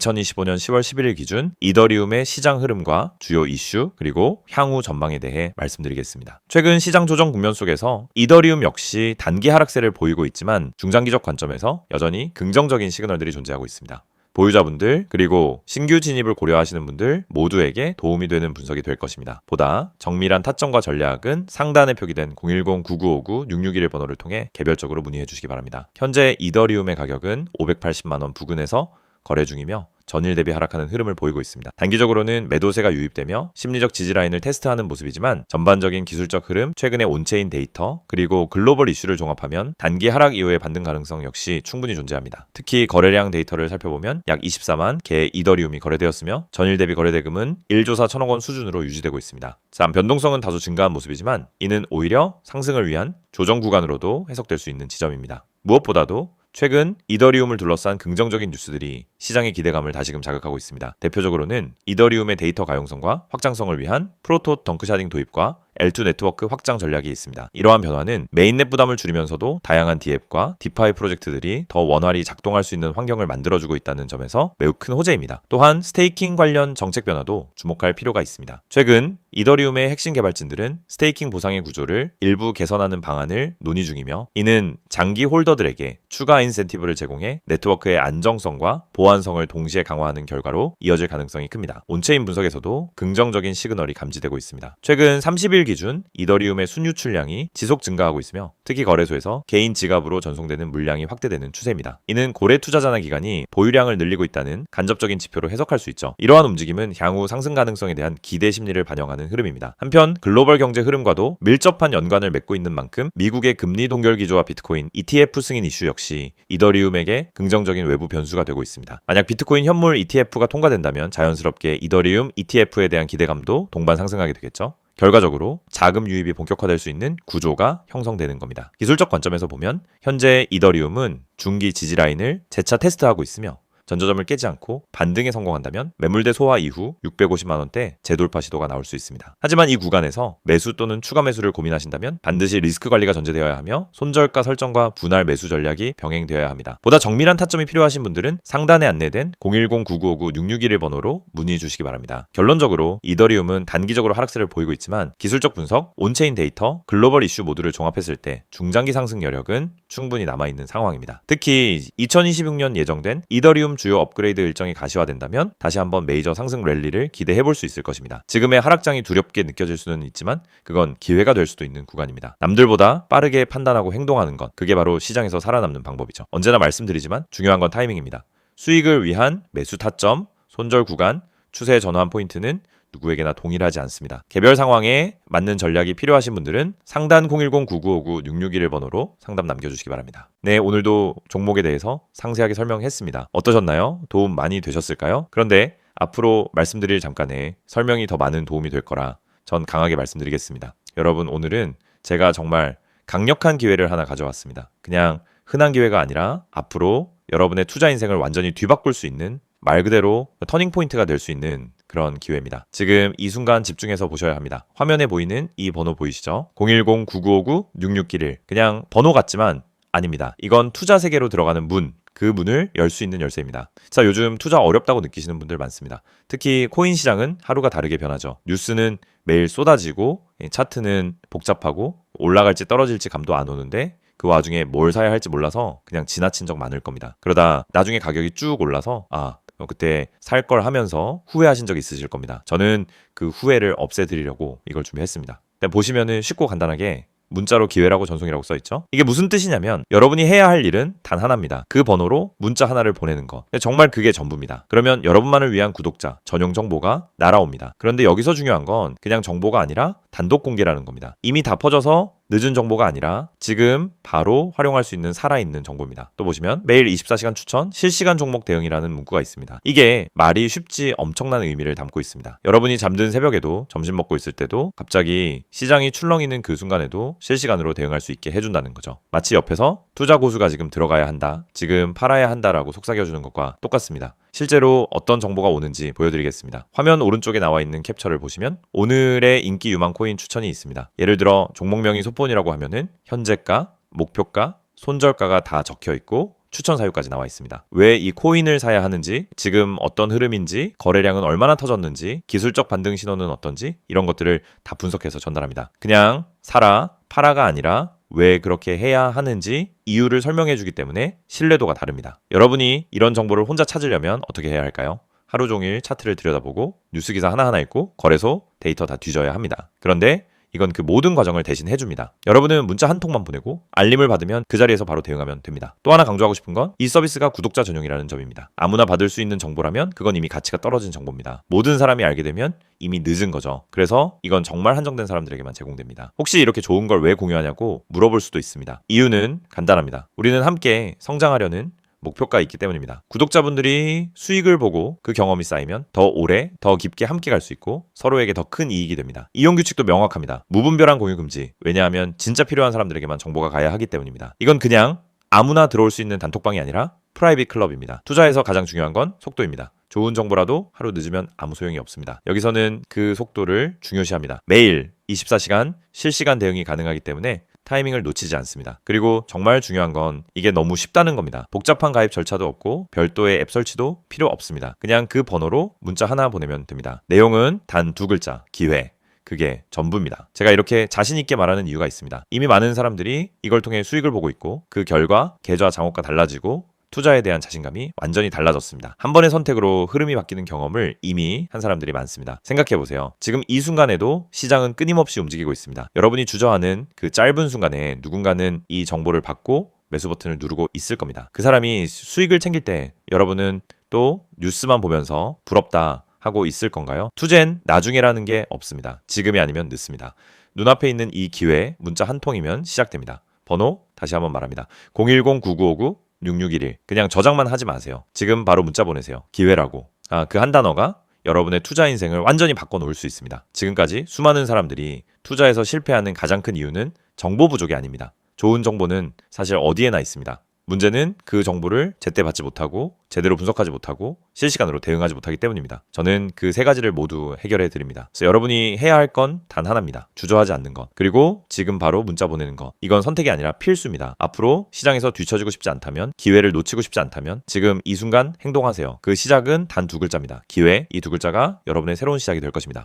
2025년 10월 11일 기준 이더리움의 시장 흐름과 주요 이슈 그리고 향후 전망에 대해 말씀드리겠습니다. 최근 시장 조정 국면 속에서 이더리움 역시 단기 하락세를 보이고 있지만 중장기적 관점에서 여전히 긍정적인 시그널들이 존재하고 있습니다. 보유자분들 그리고 신규 진입을 고려하시는 분들 모두에게 도움이 되는 분석이 될 것입니다. 보다 정밀한 타점과 전략은 상단에 표기된 010-9959-661 번호를 통해 개별적으로 문의해 주시기 바랍니다. 현재 이더리움의 가격은 580만 원 부근에서 거래 중이며 전일 대비 하락하는 흐름을 보이고 있습니다. 단기적으로는 매도세가 유입되며 심리적 지지 라인을 테스트하는 모습이지만 전반적인 기술적 흐름, 최근의 온체인 데이터, 그리고 글로벌 이슈를 종합하면 단기 하락 이후의 반등 가능성 역시 충분히 존재합니다. 특히 거래량 데이터를 살펴보면 약 24만 개 이더리움이 거래되었으며 전일 대비 거래대금은 1조사 1천억 원 수준으로 유지되고 있습니다. 자, 변동성은 다소 증가한 모습이지만 이는 오히려 상승을 위한 조정 구간으로도 해석될 수 있는 지점입니다. 무엇보다도 최근 이더리움을 둘러싼 긍정적인 뉴스들이 시장의 기대감을 다시금 자극하고 있습니다. 대표적으로는 이더리움의 데이터 가용성과 확장성을 위한 프로토 덩크샤딩 도입과 L2 네트워크 확장 전략이 있습니다. 이러한 변화는 메인넷 부담을 줄이면서도 다양한 디앱과 디파이 프로젝트들이 더 원활히 작동할 수 있는 환경을 만들어주고 있다는 점에서 매우 큰 호재입니다. 또한 스테이킹 관련 정책 변화도 주목할 필요가 있습니다. 최근 이더리움의 핵심 개발진들은 스테이킹 보상의 구조를 일부 개선하는 방안을 논의 중이며 이는 장기 홀더들에게 추가 인센티브를 제공해 네트워크의 안정성과 보안성을 동시에 강화하는 결과로 이어질 가능성이 큽니다. 온체인 분석에서도 긍정적인 시그널이 감지되고 있습니다. 최근 30일 기준 이더리움의 순유출량이 지속 증가하고 있으며 특히 거래소에서 개인 지갑으로 전송되는 물량이 확대되는 추세입니다. 이는 고래 투자자나 기관이 보유량을 늘리고 있다는 간접적인 지표로 해석할 수 있죠. 이러한 움직임은 향후 상승 가능성에 대한 기대 심리를 반영하는 흐름입니다. 한편 글로벌 경제 흐름과도 밀접한 연관을 맺고 있는 만큼 미국의 금리 동결 기조와 비트코인 ETF 승인 이슈 역시 이더리움에게 긍정적인 외부 변수가 되고 있습니다. 만약 비트코인 현물 ETF가 통과된다면 자연스럽게 이더리움 ETF에 대한 기대감도 동반 상승하게 되겠죠. 결과적으로 자금 유입이 본격화될 수 있는 구조가 형성되는 겁니다. 기술적 관점에서 보면 현재 이더리움은 중기 지지 라인을 재차 테스트하고 있으며 전저점을 깨지 않고 반등에 성공한다면 매물대 소화 이후 650만 원대 재돌파 시도가 나올 수 있습니다. 하지만 이 구간에서 매수 또는 추가 매수를 고민하신다면 반드시 리스크 관리가 전제되어야 하며 손절가 설정과 분할 매수 전략이 병행되어야 합니다. 보다 정밀한 타점이 필요하신 분들은 상단에 안내된 010-9959-661 번호로 문의 주시기 바랍니다. 결론적으로 이더리움은 단기적으로 하락세를 보이고 있지만 기술적 분석, 온체인 데이터, 글로벌 이슈 모두를 종합했을 때 중장기 상승 여력은 충분히 남아있는 상황입니다. 특히 2026년 예정된 이더리움 주요 업그레이드 일정이 가시화된다면 다시 한번 메이저 상승 랠리를 기대해 볼 수 있을 것입니다. 지금의 하락장이 두렵게 느껴질 수는 있지만 그건 기회가 될 수도 있는 구간입니다. 남들보다 빠르게 판단하고 행동하는 것 그게 바로 시장에서 살아남는 방법이죠. 언제나 말씀드리지만 중요한 건 타이밍입니다. 수익을 위한 매수 타점, 손절 구간, 추세 전환 포인트는 누구에게나 동일하지 않습니다. 개별 상황에 맞는 전략이 필요하신 분들은 상단 010-9959-661 번호로 상담 남겨주시기 바랍니다. 네, 오늘도 종목에 대해서 상세하게 설명했습니다. 어떠셨나요? 도움 많이 되셨을까요? 그런데 앞으로 말씀드릴 잠깐에 설명이 더 많은 도움이 될 거라 전 강하게 말씀드리겠습니다. 여러분, 오늘은 제가 정말 강력한 기회를 하나 가져왔습니다. 그냥 흔한 기회가 아니라 앞으로 여러분의 투자 인생을 완전히 뒤바꿀 수 있는 말 그대로 터닝 포인트가 될 수 있는 그런 기회입니다. 지금 이 순간 집중해서 보셔야 합니다. 화면에 보이는 이 번호 보이시죠? 010-9959-6691. 그냥 번호 같지만 아닙니다. 이건 투자 세계로 들어가는 문, 그 문을 열 수 있는 열쇠입니다. 자, 요즘 투자 어렵다고 느끼시는 분들 많습니다. 특히 코인 시장은 하루가 다르게 변하죠. 뉴스는 매일 쏟아지고 차트는 복잡하고 올라갈지 떨어질지 감도 안 오는데 그 와중에 뭘 사야 할지 몰라서 그냥 지나친 적 많을 겁니다. 그러다 나중에 가격이 쭉 올라서 아 그때 살 걸 하면서 후회하신 적 있으실 겁니다. 저는 그 후회를 없애드리려고 이걸 준비했습니다. 보시면은 쉽고 간단하게 문자로 기회라고 전송이라고 써 있죠. 이게 무슨 뜻이냐면 여러분이 해야 할 일은 단 하나입니다. 그 번호로 문자 하나를 보내는 거. 정말 그게 전부입니다. 그러면 여러분만을 위한 구독자 전용 정보가 날아옵니다. 그런데 여기서 중요한 건 그냥 정보가 아니라 단독 공개라는 겁니다. 이미 다 퍼져서 늦은 정보가 아니라 지금 바로 활용할 수 있는 살아있는 정보입니다. 또 보시면 매일 24시간 추천, 실시간 종목 대응이라는 문구가 있습니다. 이게 말이 쉽지 엄청난 의미를 담고 있습니다. 여러분이 잠든 새벽에도 점심 먹고 있을 때도 갑자기 시장이 출렁이는 그 순간에도 실시간으로 대응할 수 있게 해준다는 거죠. 마치 옆에서 투자 고수가 지금 들어가야 한다, 지금 팔아야 한다라고 속삭여주는 것과 똑같습니다. 실제로 어떤 정보가 오는지 보여드리겠습니다. 화면 오른쪽에 나와 있는 캡처를 보시면 오늘의 인기 유망 코인 추천이 있습니다. 예를 들어 종목명이 소폰이라고 하면은 현재가, 목표가, 손절가가 다 적혀 있고 추천 사유까지 나와 있습니다. 왜 이 코인을 사야 하는지, 지금 어떤 흐름인지, 거래량은 얼마나 터졌는지, 기술적 반등 신호는 어떤지 이런 것들을 다 분석해서 전달합니다. 그냥 사라, 파라가 아니라 왜 그렇게 해야 하는지 이유를 설명해 주기 때문에 신뢰도가 다릅니다. 여러분이 이런 정보를 혼자 찾으려면 어떻게 해야 할까요? 하루 종일 차트를 들여다보고 뉴스 기사 하나하나 읽고 거래소 데이터 다 뒤져야 합니다. 그런데 이건 그 모든 과정을 대신 해줍니다. 여러분은 문자 한 통만 보내고 알림을 받으면 그 자리에서 바로 대응하면 됩니다. 또 하나 강조하고 싶은 건 이 서비스가 구독자 전용이라는 점입니다. 아무나 받을 수 있는 정보라면 그건 이미 가치가 떨어진 정보입니다. 모든 사람이 알게 되면 이미 늦은 거죠. 그래서 이건 정말 한정된 사람들에게만 제공됩니다. 혹시 이렇게 좋은 걸 왜 공유하냐고 물어볼 수도 있습니다. 이유는 간단합니다. 우리는 함께 성장하려는 목표가 있기 때문입니다. 구독자분들이 수익을 보고 그 경험이 쌓이면 더 오래, 더 깊게 함께 갈 수 있고 서로에게 더 큰 이익이 됩니다. 이용 규칙도 명확합니다. 무분별한 공유 금지. 왜냐하면 진짜 필요한 사람들에게만 정보가 가야 하기 때문입니다. 이건 그냥 아무나 들어올 수 있는 단톡방이 아니라 프라이빗 클럽입니다. 투자에서 가장 중요한 건 속도입니다. 좋은 정보라도 하루 늦으면 아무 소용이 없습니다. 여기서는 그 속도를 중요시합니다. 매일 24시간 실시간 대응이 가능하기 때문에 타이밍을 놓치지 않습니다. 그리고 정말 중요한 건 이게 너무 쉽다는 겁니다. 복잡한 가입 절차도 없고 별도의 앱 설치도 필요 없습니다. 그냥 그 번호로 문자 하나 보내면 됩니다. 내용은 단 두 글자, 기회. 그게 전부입니다. 제가 이렇게 자신있게 말하는 이유가 있습니다. 이미 많은 사람들이 이걸 통해 수익을 보고 있고 그 결과 계좌 장호가 달라지고 투자에 대한 자신감이 완전히 달라졌습니다. 한 번의 선택으로 흐름이 바뀌는 경험을 이미 한 사람들이 많습니다. 생각해 보세요. 지금 이 순간에도 시장은 끊임없이 움직이고 있습니다. 여러분이 주저하는 그 짧은 순간에 누군가는 이 정보를 받고 매수 버튼을 누르고 있을 겁니다. 그 사람이 수익을 챙길 때 여러분은 또 뉴스만 보면서 부럽다 하고 있을 건가요? 투젠 나중에라는 게 없습니다. 지금이 아니면 늦습니다. 눈앞에 있는 이 기회 문자 한 통이면 시작됩니다. 번호 다시 한번 말합니다. 010-9959 6611 그냥 저장만 하지 마세요. 지금 바로 문자 보내세요. 기회라고. 아, 그 한 단어가 여러분의 투자 인생을 완전히 바꿔놓을 수 있습니다. 지금까지 수많은 사람들이 투자에서 실패하는 가장 큰 이유는 정보 부족이 아닙니다. 좋은 정보는 사실 어디에나 있습니다. 문제는 그 정보를 제때 받지 못하고 제대로 분석하지 못하고 실시간으로 대응하지 못하기 때문입니다. 저는 그 세 가지를 모두 해결해 드립니다. 그래서 여러분이 해야 할 건 단 하나입니다. 주저하지 않는 것. 그리고 지금 바로 문자 보내는 것. 이건 선택이 아니라 필수입니다. 앞으로 시장에서 뒤처지고 싶지 않다면, 기회를 놓치고 싶지 않다면 지금 이 순간 행동하세요. 그 시작은 단 두 글자입니다. 기회, 이 두 글자가 여러분의 새로운 시작이 될 것입니다.